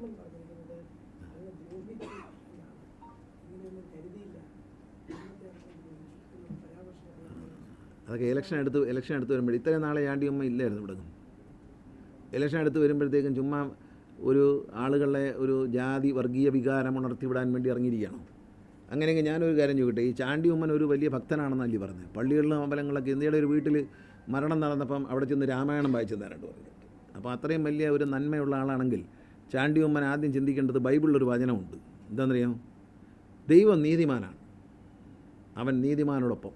ഉമ്മൻ പറഞ്ഞിരിക്കുന്നത് അങ്ങ് ദ്രോഹിച്ചു എന്നാണ് ഇങ്ങനെയൊന്നും കരുതിയില്ല. അതൊക്കെ ഇലക്ഷൻ എടുത്ത് ഇലക്ഷൻ എടുത്ത് വരുമ്പോൾ ഇത്രയും നാളെ ആണ്ടിയമ്മ ഇല്ലായിരുന്നു ഇവിടെ. ഇലക്ഷൻ എടുത്ത് വരുമ്പോഴത്തേക്കും ചുമ്മാ ഒരു ആളുകളെ ഒരു ജാതി വർഗീയ വികാരം ഉണർത്തി വിടാൻ വേണ്ടി ഇറങ്ങിയിരിക്കുകയാണോ. അങ്ങനെയെങ്കിൽ ഞാനൊരു കാര്യം ചോദിക്കട്ടെ ഈ ചാണ്ടി ഉമ്മൻ ഒരു വലിയ ഭക്തനാണെന്ന് ഭക്തനാണെന്നല്ലേ പറഞ്ഞത്. പള്ളികളിലും അമ്പലങ്ങളൊക്കെ ഇന്ത്യയുടെ ഒരു വീട്ടിൽ മരണം നടന്നപ്പം അവിടെ ചെന്ന് രാമായണം വായിച്ചു തരാണ്ട് പറഞ്ഞിട്ട് അപ്പോൾ അത്രയും വലിയ ഒരു നന്മയുള്ള ആളാണെങ്കിൽ ചാണ്ടി ഉമ്മൻ ആദ്യം ചിന്തിക്കേണ്ടത് ബൈബിളിലൊരു വചനമുണ്ട്. എന്താണെന്നറിയാം ദൈവം നീതിമാനാണ്. അവൻ നീതിമാനോടൊപ്പം.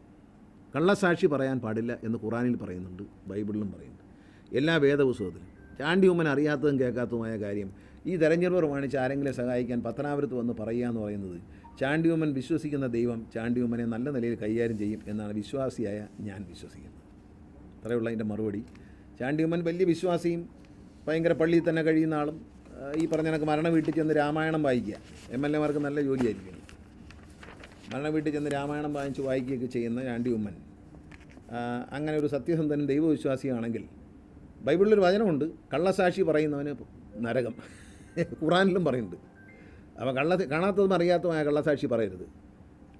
കള്ളസാക്ഷി പറയാൻ പാടില്ല എന്ന് ഖുറാനിൽ പറയുന്നുണ്ട് ബൈബിളിലും പറയുന്നുണ്ട്. എല്ലാ വേദപുസ്തകത്തിലും. ചാണ്ടി ഉമ്മൻ അറിയാത്തതും കേൾക്കാത്തതുമായ കാര്യം ഈ തെരഞ്ഞെടുപ്പ് പ്രമാണിച്ച് ആരെങ്കിലും സഹായിക്കാൻ പത്തനാപുരത്ത് വന്ന് പറയുക എന്ന് പറയുന്നത് ചാണ്ടി ഉമ്മൻ വിശ്വസിക്കുന്ന ദൈവം ചാണ്ടി ഉമ്മനെ നല്ല നിലയിൽ കൈകാര്യം ചെയ്യും എന്നാണ് വിശ്വാസിയായ ഞാൻ വിശ്വസിക്കുന്നത്. അത്രയുള്ള അതിന്റെ മറുപടി. ചാണ്ടി ഉമ്മൻ വലിയ വിശ്വാസിയും ഭയങ്കര പള്ളിയിൽ തന്നെ കഴിയുന്ന ആളും ഈ പറഞ്ഞ കണക്ക് മരണ വീട്ടിൽ ചെന്ന് രാമായണം വായിക്കുക. എം എൽ എമാർക്ക് നല്ല ജോലിയായിരിക്കും. മരണ വീട്ടിൽ ചെന്ന് രാമായണം വായിച്ച് വായിക്കുകയൊക്കെ ചെയ്യുന്ന ചാണ്ടി ഉമ്മൻ. അങ്ങനെ ഒരു സത്യസന്ധനും ദൈവവിശ്വാസിയാണെങ്കിൽ ബൈബിളിലൊരു വചനമുണ്ട് കള്ളസാക്ഷി പറയുന്നവന് നരകം. ഖുറാനിലും പറയുന്നുണ്ട്. അപ്പോൾ കള്ള കാണാത്തതും അറിയാത്തതുമായ കള്ളസാക്ഷി പറയരുത്.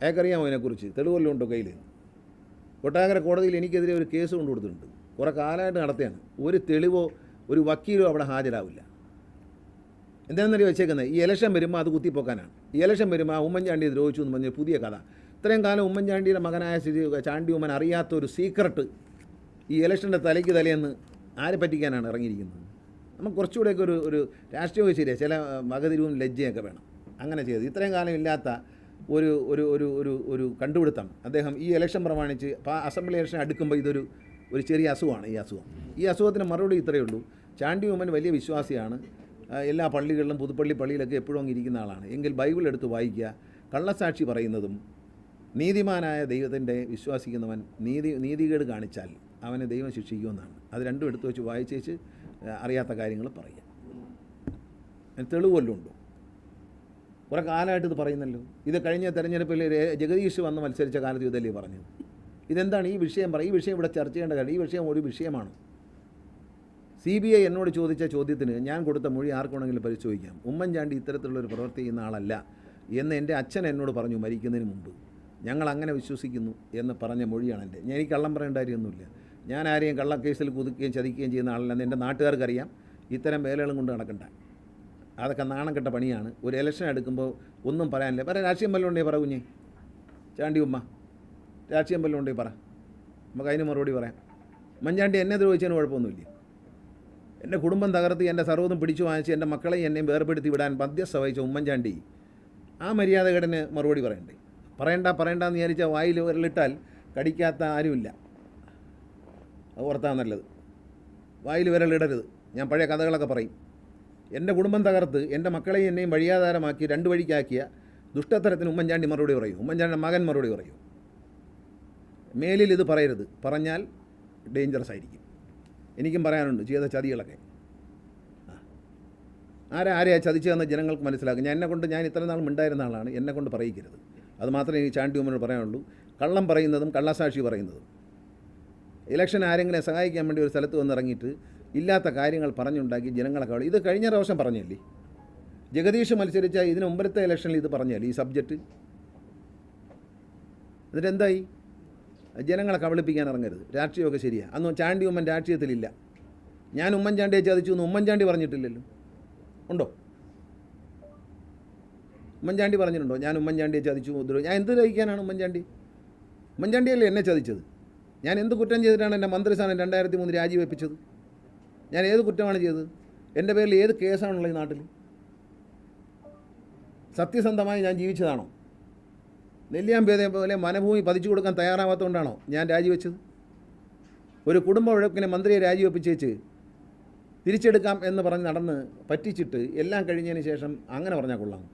അയാൾക്കറിയാമോ അതിനെക്കുറിച്ച് തെളിവെല്ലാം ഉണ്ടോ കയ്യിൽ കൊട്ടാകര കോടതിയിൽ എനിക്കെതിരെ ഒരു കേസ് കൊണ്ടു കൊടുത്തിട്ടുണ്ട് കുറേ കാലമായിട്ട് നടത്തിയാണ്. ഒരു തെളിവോ ഒരു വക്കീലോ അവിടെ ഹാജരാവില്ല. എന്താണെന്നറിയോ വെച്ചേക്കുന്നത്? ഈ ഇലക്ഷൻ വരുമ്പോൾ അത് കുത്തിപ്പോക്കാനാണ്. ഈ ഇലക്ഷൻ വരുമ്പോൾ ആ ഉമ്മൻചാണ്ടിയെ ദ്രോഹിച്ചു എന്ന് പറഞ്ഞ പുതിയ കഥ. ഇത്രയും കാലം ഉമ്മൻചാണ്ടിയുടെ മകനായ ശ്രീ ചാണ്ടി ഉമ്മൻ അറിയാത്ത ഒരു സീക്രട്ട് ഈ ഇലക്ഷന്റെ തലയ്ക്ക് തലേന്ന് ആരെ പറ്റിക്കാനാണ് ഇറങ്ങിയിരിക്കുന്നത്? നമുക്ക് കുറച്ചുകൂടെയൊക്കെ ഒരു ഒരു രാഷ്ട്രീയമൊക്കെ ശരിയാണ് ചില വകതിരിവും ലജ്ജയൊക്കെ വേണം. അങ്ങനെ ചെയ്ത് ഇത്രയും കാലം ഇല്ലാത്ത ഒരു ഒരു ഒരു ഒരു ഒരു കണ്ടുപിടുത്തം. അദ്ദേഹം ഈ ഇലക്ഷൻ പ്രമാണിച്ച് അപ്പോൾ അസംബ്ലി ഇലക്ഷൻ അടുക്കുമ്പോൾ ഇതൊരു ഒരു ചെറിയ അസുഖമാണ് ഈ അസുഖം. ഈ അസുഖത്തിന് മറുപടി ഇത്രയേ ഉള്ളൂ. ചാണ്ടി ഉമ്മൻ വലിയ വിശ്വാസിയാണ്. എല്ലാ പള്ളികളിലും പുതുപ്പള്ളി പള്ളിയിലൊക്കെ എപ്പോഴും അങ്ങ് ഇരിക്കുന്ന ആളാണ്. എങ്കിൽ ബൈബിൾ എടുത്ത് വായിക്കുക കള്ളസാക്ഷി പറയുന്നതും നീതിമാനായ ദൈവത്തിന്റെ വിശ്വാസിക്കുന്നവൻ നീതി നീതികേട് കാണിച്ചാൽ അവനെ ദൈവം ശിക്ഷിക്കുമെന്നാണ്. അത് രണ്ടും എടുത്തു വെച്ച് വായിച്ചേച്ച് അറിയാത്ത കാര്യങ്ങൾ പറയുക. അതിന് തെളിവ് വല്ലതും ഉണ്ടോ കുറേ കാലമായിട്ട് ഇത് പറയുന്നല്ലോ. ഇത് കഴിഞ്ഞ തെരഞ്ഞെടുപ്പിൽ ജഗദീഷ് വന്ന് മത്സരിച്ച കാലത്ത് ഇതല്ലേ പറഞ്ഞത്? ഇതെന്താണ് ഈ വിഷയം പറയും ഈ വിഷയം ഇവിടെ ചർച്ച ചെയ്യേണ്ട കാര്യം ഈ വിഷയം ഒരു വിഷയമാണ്. സി ബി ഐ എന്നോട് ചോദിച്ച ചോദ്യത്തിന് ഞാൻ കൊടുത്ത മൊഴി ആർക്കുണ്ടെങ്കിലും പരിശോധിക്കാം. ഉമ്മൻചാണ്ടി ഇത്തരത്തിലുള്ളൊരു പ്രവൃത്തി ചെയ്യുന്ന ആളല്ല എന്ന് എന്റെ അച്ഛൻ എന്നോട് പറഞ്ഞു മരിക്കുന്നതിന് മുമ്പ്. ഞങ്ങൾ അങ്ങനെ വിശ്വസിക്കുന്നു എന്ന് പറഞ്ഞ മൊഴിയാണ് എന്റെ. ഞാൻ ഈ കള്ളം പറയേണ്ട കാര്യമൊന്നുമില്ല. ഞാൻ ആരെയും കള്ളക്കേസിൽ കുതുക്കുകയും ചതിക്കുകയും ചെയ്യുന്ന ആളല്ലെന്ന് എന്റെ നാട്ടുകാർക്കറിയാം. ഇത്തരം വേലകളും കൊണ്ട് നടക്കണ്ട. അതൊക്കെ നാണം കെട്ട പണിയാണ്. ഒരു ഇലക്ഷൻ എടുക്കുമ്പോൾ ഒന്നും പറയാനില്ല. പറ രാഷ്ട്രീയം വല്ലതും ഉണ്ടെങ്കിൽ പറ കുഞ്ഞേ? ചാണ്ടി ഉമ്മ രാഷ്ട്രീയം വല്ലതും ഉണ്ടെങ്കിൽ പറ? നമുക്ക് അതിന് മറുപടി പറയാം. മഞ്ഞാണ്ടി എന്നെ ദ്രോഹിച്ചതിന് കുഴപ്പമൊന്നുമില്ല. എന്റെ കുടുംബം തകർത്ത് എന്റെ സർവതും പിടിച്ചു വാങ്ങിച്ച് എന്റെ മക്കളെയും എന്നെയും വേർപെടുത്തി വിടാൻ മധ്യസ്ഥ വഹിച്ച ഉമ്മൻചാണ്ടി ആ മര്യാദകേടന് മറുപടി പറയണ്ടേ? പറയണ്ട പറയണ്ട എന്ന് വിചാരിച്ച വായിൽ വിരലിട്ടാൽ കടിക്കാത്ത ആരുമില്ല. അത് ഓർത്താ നല്ലത്. വായിൽ വിരലിടരുത്. ഞാൻ പഴയ കഥകളൊക്കെ പറയും. എന്റെ കുടുംബം തകർത്ത് എന്റെ മക്കളെയും എന്നെയും വഴിയാധാരമാക്കി രണ്ട് വഴിക്കാക്കിയ ദുഷ്ടത്തരത്തിന് ഉമ്മൻചാണ്ടി മറുപടി പറയും. ഉമ്മൻചാണ്ടിയുടെ മകൻ മറുപടി പറയും. മേലിൽ ഇത് പറയരുത്. പറഞ്ഞാൽ ഡേഞ്ചറസ് ആയിരിക്കും. എനിക്കും പറയാനുണ്ട് ചെയ്ത ചതികളൊക്കെ. ആരാ ആരെയാ ചതിച്ചതെന്ന് ജനങ്ങൾക്ക് മനസ്സിലാക്കും. ഞാൻ എന്നെ കൊണ്ട് ഞാൻ ഇത്ര നാൾ മിണ്ടായിരുന്ന ആളാണ് എന്നെ കൊണ്ട് പറയിക്കരുത്. അത് മാത്രമേ ഈ ചാണ്ടി ഉമ്മനോട് പറയാനുള്ളൂ. കള്ളം പറയുന്നതും കള്ളസാക്ഷി പറയുന്നതും. ഇലക്ഷൻ ആരെങ്കിലും സഹായിക്കാൻ വേണ്ടി ഒരു സ്ഥലത്ത് വന്നിറങ്ങിയിട്ട് ഇല്ലാത്ത കാര്യങ്ങൾ പറഞ്ഞുണ്ടാക്കി ജനങ്ങളെ കവളി ഇത് കഴിഞ്ഞ പ്രാവശ്യം പറഞ്ഞല്ലേ? ജഗദീഷ് മത്സരിച്ച ഇതിന് മുമ്പത്തെ ഇലക്ഷനിൽ ഇത് പറഞ്ഞല്ലേ ഈ സബ്ജക്റ്റ് എന്നിട്ട് എന്തായി? ജനങ്ങളെ കബളിപ്പിക്കാൻ ഇറങ്ങരുത്. രാഷ്ട്രീയമൊക്കെ ശരിയാണ് അന്ന് ചാണ്ടി ഉമ്മൻ രാഷ്ട്രീയത്തിലില്ല. ഞാൻ ഉമ്മൻചാണ്ടിയെ ചതിച്ചു എന്ന് ഉമ്മൻചാണ്ടി പറഞ്ഞിട്ടില്ലല്ലോ. ഉണ്ടോ? ഉമ്മൻചാണ്ടി പറഞ്ഞിട്ടുണ്ടോ? ഞാൻ ഉമ്മൻചാണ്ടിയെ ചതിച്ചു മുദ്ര ഞാൻ എന്ത് കഴിക്കാനാണ് ഉമ്മൻചാണ്ടി? ഉമ്മൻചാണ്ടിയല്ലേ എന്നെ ചതിച്ചത് ഞാൻ എന്ത് കുറ്റം ചെയ്തിട്ടാണ് എന്റെ മന്ത്രിസ്ഥാനം രണ്ടായിരത്തി മൂന്ന് രാജിവെപ്പിച്ചത്? ഞാൻ ഏത് കുറ്റമാണ് ചെയ്തത്? എന്റെ പേരിൽ ഏത് കേസാണുള്ളത് ഈ നാട്ടിൽ? സത്യസന്ധമായി ഞാൻ ജീവിച്ചതാണോ? നെല്ലിയാമ്പേദയെ പോലെ മനഭൂമി പതിച്ചു കൊടുക്കാൻ തയ്യാറാവാത്തതുകൊണ്ടാണോ ഞാൻ രാജിവെച്ചത്? ഒരു കുടുംബ വഴക്കിനെ മന്ത്രിയെ രാജിവെപ്പിച്ചേച്ച് തിരിച്ചെടുക്കാം എന്ന് പറഞ്ഞ് നടന്ന് പറ്റിച്ചിട്ട് എല്ലാം കഴിഞ്ഞതിന് ശേഷം അങ്ങനെ പറഞ്ഞാൽ കൊള്ളാം.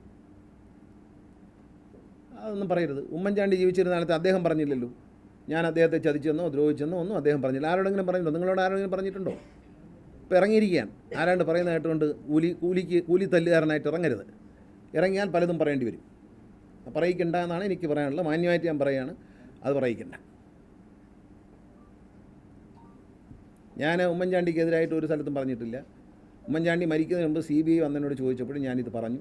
അതൊന്നും പറയരുത്. ഉമ്മൻചാണ്ടി ജീവിച്ചിരുന്ന കാലത്ത് അദ്ദേഹം പറഞ്ഞില്ലല്ലോ. ഞാൻ അദ്ദേഹത്തെ ചതിച്ചെന്നോ ദ്രോഹിച്ചെന്നോ ഒന്നും അദ്ദേഹം പറഞ്ഞില്ല. ആരോടെങ്കിലും പറഞ്ഞിട്ടുണ്ടോ നിങ്ങളോട് ആരോടെങ്കിലും പറഞ്ഞിട്ടുണ്ടോ? ഇപ്പോൾ ഇറങ്ങിയിരിക്കുകയാണ്. ആരാണ്ട് പറയുന്ന കേട്ടുകൊണ്ട് കൂലി കൂലിക്ക് കൂലി തല്ലുകാരനായിട്ട് ഇറങ്ങരുത്. ഇറങ്ങിയാൽ പലതും പറയേണ്ടി വരും. പറയിക്കണ്ട എന്നാണ് എനിക്ക് പറയാനുള്ളത്. മാന്യമായിട്ട് ഞാൻ പറയുകയാണ് അത് പറയിക്കണ്ട. ഞാൻ ഉമ്മൻചാണ്ടിക്കെതിരായിട്ട് ഒരു സ്ഥലത്തും പറഞ്ഞിട്ടില്ല. ഉമ്മൻചാണ്ടി മരിക്കുന്നതിന് മുമ്പ് സി ബി ഐ വന്നതിനോട് ചോദിച്ചപ്പോഴും ഞാനിത് പറഞ്ഞു.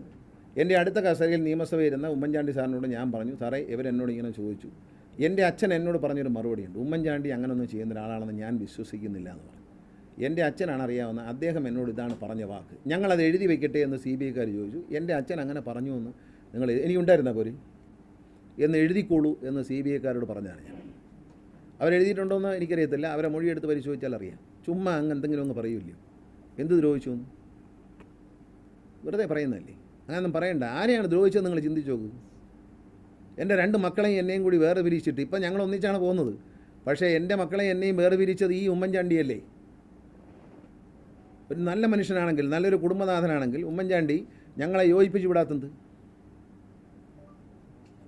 എന്റെ അടുത്ത കസേരയിൽ നിയമസഭയിൽ ഇരുന്ന ഉമ്മൻചാണ്ടി സാറിനോട് ഞാൻ പറഞ്ഞു സാറേ ഇവരെന്നോട് ഇങ്ങനെ ചോദിച്ചു. എന്റെ അച്ഛൻ എന്നോട് പറഞ്ഞൊരു മറുപടിയുണ്ട് ഉമ്മൻചാണ്ടി അങ്ങനൊന്നും ചെയ്യുന്ന ഒരാളാണെന്ന് ഞാൻ വിശ്വസിക്കുന്നില്ല എന്ന് പറഞ്ഞു. എന്റെ അച്ഛനാണ് അറിയാവുന്ന അദ്ദേഹം എന്നോട് ഇതാണ് പറഞ്ഞ വാക്ക്. ഞങ്ങളത് എഴുതി വെക്കട്ടെ എന്ന് സി ബി ഐക്കാർ ചോദിച്ചു. എന്റെ അച്ഛൻ അങ്ങനെ പറഞ്ഞു എന്ന് നിങ്ങൾ എനിക്കുണ്ടായിരുന്ന പോലും എന്ന് എഴുതിക്കോളൂ എന്ന് സി ബി ഐക്കാരോട് പറഞ്ഞതാണ് ഞാൻ. അവരെഴുതിയിട്ടുണ്ടോയെന്ന് എനിക്കറിയത്തില്ല. അവരെ മൊഴിയെടുത്ത് പരിശോധിച്ചാൽ അറിയാം. ചുമ്മാ അങ്ങ് എന്തെങ്കിലും ഒന്ന് പറയൂല്ലോ? എന്ത് ദ്രോഹിച്ചു? എന്ന് വെറുതെ പറയുന്നതല്ലേ? അങ്ങനൊന്നും പറയണ്ട. ആരെയാണ് ദ്രോഹിച്ചത് നിങ്ങൾ ചിന്തിച്ചു നോക്കൂ. എന്റെ രണ്ട് മക്കളെയും എന്നെയും കൂടി വേറെ പിരിച്ചിട്ട് ഇപ്പം ഞങ്ങൾ ഒന്നിച്ചാണ് പോകുന്നത്. പക്ഷേ എന്റെ മക്കളെ എന്നെയും വേറെ പിരിച്ചത് ഈ ഉമ്മൻചാണ്ടിയല്ലേ? ഒരു നല്ല മനുഷ്യനാണെങ്കിൽ നല്ലൊരു കുടുംബനാഥനാണെങ്കിൽ ഉമ്മൻചാണ്ടി ഞങ്ങളെ യോജിപ്പിച്ച് വിടാത്തത്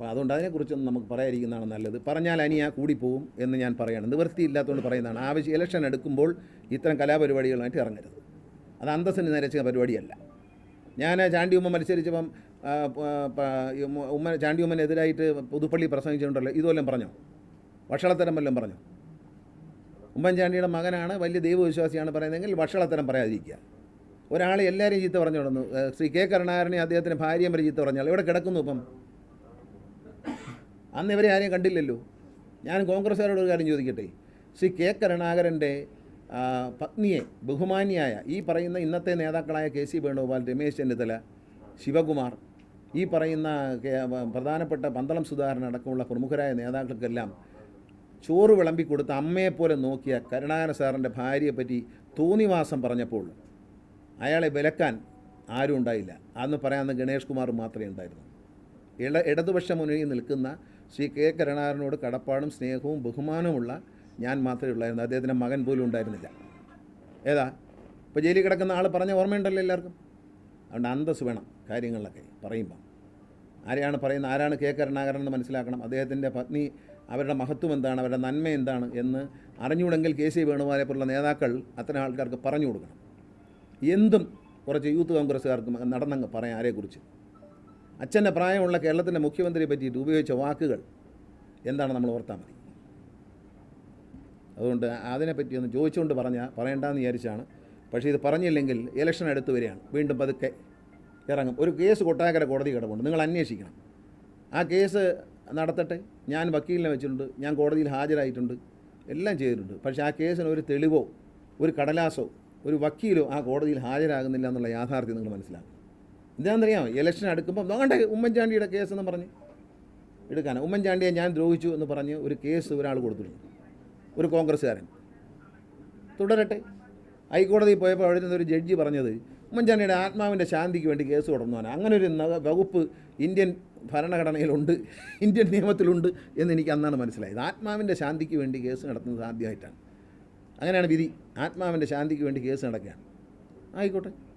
അപ്പോൾ അതുകൊണ്ട് അതിനെക്കുറിച്ചൊന്നും നമുക്ക് പറയാതിരിക്കുന്നതാണ് നല്ലത്. പറഞ്ഞാൽ അനിയാ കൂടിപ്പോവും എന്ന് ഞാൻ പറയണം. നിവൃത്തിയില്ലാത്തതുകൊണ്ട് പറയുന്നതാണ്. ആവശ്യം ഇലക്ഷൻ എടുക്കുമ്പോൾ ഇത്തരം കലാപരിപാടികളുമായിട്ട് ഇറങ്ങരുത്. അത് അന്തസ്സിന് നിരച്ച പരിപാടിയല്ല. ഞാൻ ചാണ്ടി ഉമ്മ മത്സരിച്ചപ്പം ഉമ്മ ചാണ്ടി ഉമ്മനെതിരായിട്ട് പുതുപ്പള്ളി പ്രസംഗിച്ചിട്ടുണ്ടല്ലോ. ഇതുവല്ലം പറഞ്ഞോ? വഷളത്തരം വല്ലതും പറഞ്ഞോ? ഉമ്മൻചാണ്ടിയുടെ മകനാണ് വലിയ ദൈവവിശ്വാസിയാണ് പറയുന്നതെങ്കിൽ വഷളത്തരം പറയാതിരിക്കുക. ഒരാളെ എല്ലാവരെയും ചീത്ത പറഞ്ഞു തുടങ്ങുന്നു ശ്രീ കെ കരുണാകരനെ അദ്ദേഹത്തിന്റെ ഭാര്യയും വരെ ചീത്ത പറഞ്ഞാൽ ഇവിടെ കിടക്കുന്നു ഇപ്പം? അന്ന് ഇവരെ ആരെയും കണ്ടില്ലല്ലോ. ഞാൻ കോൺഗ്രസ്സുകാരോട് ഒരു കാര്യം ചോദിക്കട്ടെ? ശ്രീ കെ കരുണാകരന്റെ പത്നിയെ ബഹുമാന്യായ ഈ പറയുന്ന ഇന്നത്തെ നേതാക്കളായ കെ സി വേണുഗോപാൽ രമേശ് ചെന്നിത്തല ശിവകുമാർ ഈ പറയുന്ന പ്രധാനപ്പെട്ട പന്തളം സുധാകരൻ അടക്കമുള്ള പ്രമുഖരായ നേതാക്കൾക്കെല്ലാം ചോറ് വിളമ്പി കൊടുത്ത അമ്മയെപ്പോലെ നോക്കിയ കരുണാകരൻ സാറിന്റെ ഭാര്യയെ പറ്റി തോന്നിവാസം പറഞ്ഞപ്പോൾ അയാളെ വിലക്കാൻ ആരും ഉണ്ടായില്ല. അന്ന് പറയാമെന്ന് ഗണേഷ് കുമാർ മാത്രമേ ഉണ്ടായിരുന്നു ഇട ഇടതുപക്ഷ മുന്നിൽ നിൽക്കുന്ന ശ്രീ കെ കരുണാകരനോട് കടപ്പാടും സ്നേഹവും ബഹുമാനവുമുള്ള ഞാൻ മാത്രമേ ഉള്ളായിരുന്നു. അദ്ദേഹത്തിന്റെ മകൻ പോലും ഉണ്ടായിരുന്നില്ല. ഏതാ? ഇപ്പോൾ ജയിലിൽ കിടക്കുന്ന ആൾ പറഞ്ഞ ഓർമ്മയുണ്ടല്ലോ എല്ലാവർക്കും. അതുകൊണ്ട് അന്തസ് വേണം കാര്യങ്ങളിലൊക്കെ പറയുമ്പോൾ ആരെയാണ് പറയുന്നത്? ആരാണ് കെ കരുണാകരൻ എന്ന് മനസ്സിലാക്കണം? അദ്ദേഹത്തിന്റെ പത്നി അവരുടെ മഹത്വം എന്താണ്? അവരുടെ നന്മ എന്താണ്? എന്ന് അറിഞ്ഞുകൂടെങ്കിൽ കെ സി വേണുമാരെ പോലുള്ള നേതാക്കൾ അത്തരം ആൾക്കാർക്ക് പറഞ്ഞു കൊടുക്കണം. എന്തും കുറച്ച് യൂത്ത് കോൺഗ്രസ്സുകാർക്ക് നടന്നങ്ങ് പറയാം ആരെക്കുറിച്ച്. അച്ഛന്റെ പ്രായമുള്ള കേരളത്തിന്റെ മുഖ്യമന്ത്രിയെ പറ്റിയിട്ട് ഉപയോഗിച്ച വാക്കുകൾ എന്താണ് നമ്മൾ ഓർത്താൽ മതി. അതുകൊണ്ട് അതിനെപ്പറ്റി ഒന്ന് ചോദിച്ചുകൊണ്ട് പറഞ്ഞാൽ പറയണ്ടെന്ന് വിചാരിച്ചാണ്. പക്ഷേ ഇത് പറഞ്ഞില്ലെങ്കിൽ ഇലക്ഷൻ എടുത്തു വരികയാണ്. വീണ്ടും പതുക്കെ ഇറങ്ങും. ഒരു കേസ് കൊട്ടാക്കര കോടതി കിടപ്പുണ്ട്. നിങ്ങൾ അന്വേഷിക്കണം. ആ കേസ് നടത്തട്ടെ. ഞാൻ വക്കീലിനെ വെച്ചിട്ടുണ്ട്. ഞാൻ കോടതിയിൽ ഹാജരായിട്ടുണ്ട്. എല്ലാം ചെയ്തിട്ടുണ്ട്. പക്ഷേ ആ കേസിന് ഒരു തെളിവോ ഒരു കടലാസോ ഒരു വക്കീലോ ആ കോടതിയിൽ ഹാജരാകുന്നില്ല എന്നുള്ള യാഥാർത്ഥ്യം നിങ്ങൾ മനസ്സിലാക്കും എന്താണെന്നറിയാമോ ഇലക്ഷൻ അടുക്കുമ്പോൾ നോക്കണ്ട ഉമ്മൻചാണ്ടിയുടെ കേസെന്ന് പറഞ്ഞ്. എടുക്കാനാണ് ഉമ്മൻചാണ്ടിയെ ഞാൻ ദ്രോഹിച്ചു എന്ന് പറഞ്ഞ് ഒരു കേസ് ഒരാൾ കൊടുത്തിട്ടുണ്ട്. ഒരു കോൺഗ്രസ്സുകാരൻ. തുടരട്ടെ. ഹൈക്കോടതിയിൽ പോയപ്പോൾ അവിടെ ഒരു ജഡ്ജി പറഞ്ഞത് ഉമ്മൻചാണ്ടിയുടെ ആത്മാവിന്റെ ശാന്തിക്ക് വേണ്ടി കേസ് തുടർന്നവനാണ് അങ്ങനെ ഒരു വകുപ്പ് ഇന്ത്യൻ ഭരണഘടനയിലുണ്ട് ഇന്ത്യൻ നിയമത്തിലുണ്ട് എന്ന് എനിക്ക് അന്നാണ് മനസ്സിലായത്. ആത്മാവിന്റെ ശാന്തിക്ക് വേണ്ടി കേസ് നടത്തുന്നത് ആദ്യമായിട്ടാണ്. അങ്ങനെയാണ് വിധി. ആത്മാവിന്റെ ശാന്തിക്ക് വേണ്ടി കേസ് നടക്കുകയാണ്. ആയിക്കോട്ടെ.